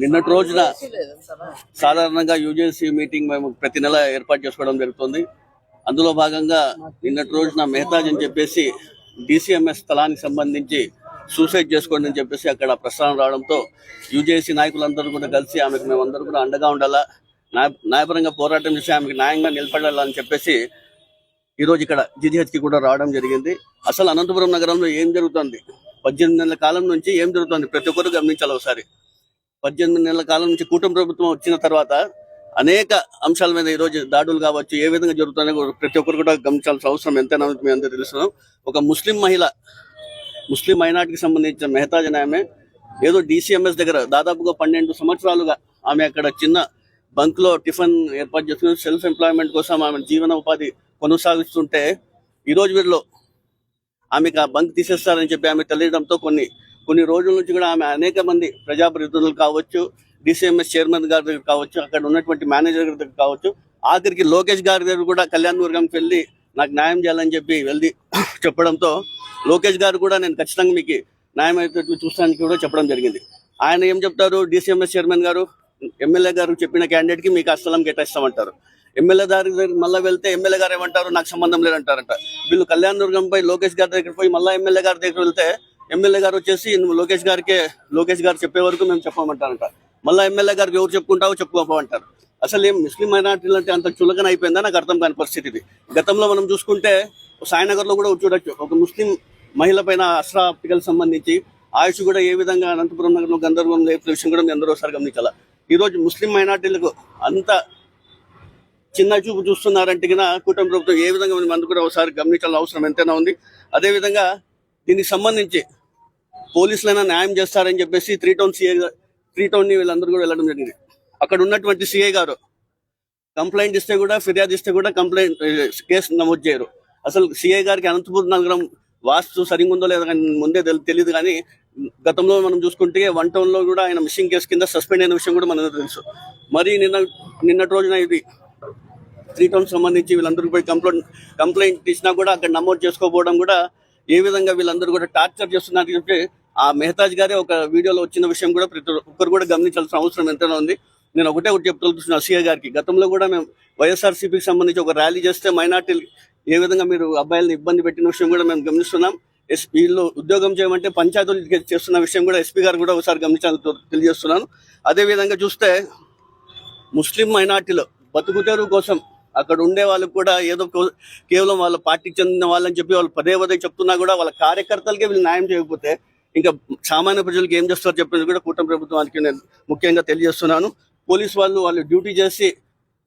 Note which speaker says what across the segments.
Speaker 1: నిన్నటి రోజున సాధారణంగా యూజేసీ మీటింగ్ మేము ప్రతి నెల ఏర్పాటు చేసుకోవడం జరుగుతుంది. అందులో భాగంగా నిన్నటి రోజున మెహతాజ్ అని చెప్పేసి డిసిఎంఎస్ స్థలానికి సంబంధించి సూసైడ్ చేసుకోండి అని చెప్పేసి అక్కడ ప్రస్తావన రావడంతో యూజేసీ నాయకులందరూ కూడా కలిసి ఆమెకు మేమందరూ కూడా అండగా ఉండాలా న్యాయ న్యాయపరంగా పోరాటం చేసి ఆమెకు న్యాయంగా నిలబడాలని చెప్పేసి ఈరోజు ఇక్కడ GGH కి కూడా రావడం జరిగింది. అసలు అనంతపురం నగరంలో ఏం జరుగుతుంది? పద్దెనిమిది నెలల కాలం నుంచి ఏం జరుగుతుంది? ప్రతి ఒక్కరు గమనించాలి ఒకసారి. పద్దెనిమిది నెలల కాలం నుంచి కూటమి ప్రభుత్వం వచ్చిన తర్వాత అనేక అంశాల మీద ఈరోజు దాడులు కావచ్చు ఏ విధంగా జరుగుతున్నాయో ప్రతి ఒక్కరు కూడా గమనించాల్సిన అవసరం ఎంతైనా మేము అందరూ తెలుస్తున్నాం. ఒక ముస్లిం మహిళ ముస్లిం మైనార్టీకి సంబంధించిన మెహతాజ్ అనే ఆమె ఏదో డిసిఎంఎస్ దగ్గర దాదాపుగా పన్నెండు సంవత్సరాలుగా ఆమె అక్కడ చిన్న బంక్లో టిఫిన్ ఏర్పాటు చేసుకుని సెల్ఫ్ ఎంప్లాయ్మెంట్ కోసం ఆమె జీవన ఉపాధి కొనసాగిస్తుంటే ఈ రోజు వీరిలో ఆమెకు ఆ బంక్ తీసేస్తారని చెప్పి ఆమె తెలియడంతో కొన్ని కొన్ని రోజుల నుంచి కూడా ఆమె అనేక మంది ప్రజాప్రతినిధులు కావచ్చు డిసిఎంఎస్ చైర్మన్ గారి దగ్గర కావచ్చు అక్కడ ఉన్నటువంటి మేనేజర్ గారి దగ్గర కావచ్చు ఆఖరికి లోకేష్ గారి దగ్గర కూడా కళ్యాణ్ వర్గంకి వెళ్ళి నాకు న్యాయం చేయాలని చెప్పి వెళ్ళి చెప్పడంతో లోకేష్ గారు కూడా నేను ఖచ్చితంగా మీకు న్యాయం అయితే చూస్తానికి కూడా చెప్పడం జరిగింది. ఆయన ఏం చెప్తారు? డిసిఎంఎస్ చైర్మన్ గారు ఎమ్మెల్యే గారు చెప్పిన క్యాండిడేట్కి మీకు ఆ స్థలం కేటాయిస్తామంటారు. ఎమ్మెల్యే గారి దగ్గర మళ్ళీ వెళ్తే ఎమ్మెల్యే గారు ఏమంటారు? నాకు సంబంధం లేదంటారంట. వీళ్ళు కళ్యాణ్ దుర్గంపై లోకేష్ గారి దగ్గర పోయి మళ్ళీ ఎమ్మెల్యే గారి దగ్గర వెళ్తే ఎమ్మెల్యే గారు వచ్చేసి నువ్వు లోకేష్ గారికే లోకేష్ గారు చెప్పే వరకు మేము చెప్పమంటారంట. మళ్ళీ ఎమ్మెల్యే గారికి ఎవరు చెప్పుకుంటావో చెప్పుకోమంటారు అసలు ఏం ముస్లిం మైనార్టీలు అంటే అంత చులకన అయిపోయిందా? నాకు అర్థం కాని పరిస్థితి ఇది. గతంలో మనం చూసుకుంటే సాయినగర్లో కూడా చూడొచ్చు. ఒక ముస్లిం మహిళ పైన అస్రా ఆప్టికల్ సంబంధించి ఆయుష్ కూడా ఏ విధంగా అనంతపురం నగరంలో గందరగోళం లేపుతున్న విషయం కూడా ఎందరో అందరూ ఒకసారి గమనించాల? ఈరోజు ముస్లిం మైనార్టీలకు అంత చిన్న చూపు చూస్తున్నారంటే గిన కూటమి ప్రభుత్వం ఏ విధంగా ఉంది? కూడా ఒకసారి గమనించాల్సిన అవసరం ఎంతైనా ఉంది. అదే విధంగా దీనికి సంబంధించి పోలీసులైనా న్యాయం చేస్తారని చెప్పేసి త్రీ టౌన్ సిఐ త్రీ టౌన్ని వీళ్ళందరూ కూడా వెళ్ళడం జరిగింది. అక్కడ ఉన్నటువంటి సిఐ గారు కంప్లైంట్ ఇస్తే కూడా ఫిర్యాదు ఇస్తే కూడా కంప్లైంట్ కేసు నమోదు చేయరు. అసలు సిఐ గారికి అనంతపురం నగరం వాస్తు సరిగా ఉందో లేదో కానీ ముందే తెలియదు కానీ గతంలో మనం చూసుకుంటే వన్ టౌన్లో కూడా ఆయన మిస్సింగ్ కేసు కింద సస్పెండ్ అయిన విషయం కూడా మనకు తెలుసు. మరి నిన్న నిన్నటి రోజున ఇది త్రీ టౌన్ సంబంధించి వీళ్ళందరూ పోయి కంప్లైంట్ కంప్లైంట్ ఇచ్చినా కూడా అక్కడ నమోదు చేసుకోకపోవడం కూడా ఏ విధంగా వీళ్ళందరూ కూడా టార్చర్ చేస్తున్నారు చెప్పి ఆ మెహతాజ్ గారే ఒక వీడియోలో వచ్చిన విషయం కూడా ప్రతి ఒక్కరు కూడా గమనించాల్సిన అవసరం ఎంతైనా ఉంది. నేను ఒకటే ఒకటి చెప్తున్నా సీఏ గారికి. గతంలో కూడా మేము వైఎస్ఆర్సీపీకి సంబంధించి ఒక ర్యాలీ చేస్తే మైనార్టీలు ఏ విధంగా మీరు అబ్బాయిలను ఇబ్బంది పెట్టిన విషయం కూడా మేము గమనిస్తున్నాం. ఎస్ వీళ్ళు ఉద్యోగం చేయమంటే పంచాయతీలు చేస్తున్న విషయం కూడా ఎస్పీ గారు కూడా ఒకసారి గమనించాలని తెలియజేస్తున్నాను. అదే విధంగా చూస్తే ముస్లిం మైనార్టీలో బతుకుతేరు కోసం అక్కడ ఉండే వాళ్ళకి కూడా ఏదో కేవలం వాళ్ళ పార్టీకి చెందిన వాళ్ళని చెప్పి వాళ్ళు పదే పదే చెప్తున్నా కూడా వాళ్ళ కార్యకర్తలకే వీళ్ళు న్యాయం చేయకపోతే ఇంకా సామాన్య ప్రజలకు ఏం చేస్తారో చెప్పేది కూడా కూటమి ప్రభుత్వానికి నేను ముఖ్యంగా తెలియజేస్తున్నాను. పోలీస్ వాళ్ళు వాళ్ళు డ్యూటీ చేసి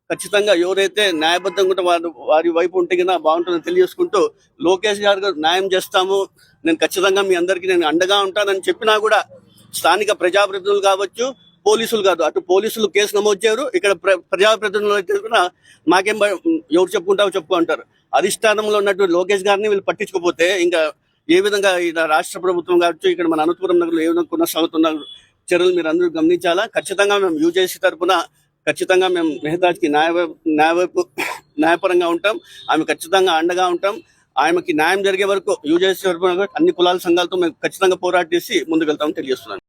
Speaker 1: ఖచ్చితంగా ఎవరైతే న్యాయబద్ధంగా ఉంటే వారి వారి వైపు ఉంటే కన్నా బాగుంటుందని తెలియజేసుకుంటూ లోకేష్ గారు గారు న్యాయం చేస్తాము. నేను ఖచ్చితంగా మీ అందరికీ నేను అండగా ఉంటానని చెప్పినా కూడా స్థానిక ప్రజాప్రతినిధులు కావచ్చు పోలీసులు కాదు. అటు పోలీసులు కేసు నమోదు చేయరు. ఇక్కడ ప్ర- ప్రజాప్రతినిధులు కూడా మాకేం ఎవరు చెప్పుకుంటావు చెప్పుకో అంటారు. అధిష్టానంలో ఉన్నటువంటి లోకేష్ గారిని వీళ్ళు పట్టించుకోపోతే ఇంకా ఏ విధంగా ఇలా రాష్ట్ర ప్రభుత్వం కావచ్చు ఇక్కడ మన అనంతపురం నగరంలో ఏ విధంగా కొనసాగుతున్న చర్యలు మీరు అందరూ గమనించాలా? ఖచ్చితంగా మేము యూజేసీ తరఫున ఖచ్చితంగా మేము మెహతాజ్కి న్యాయ న్యాయవైపు న్యాయపరంగా ఉంటాం. ఆమె ఖచ్చితంగా అండగా ఉంటాం. ఆమెకి న్యాయం జరిగే వరకు యూజేసీ తరపున అన్ని కులాల సంఘాలతో మేము ఖచ్చితంగా పోరాటేసి ముందుకెళ్తామని తెలియజేస్తున్నాను.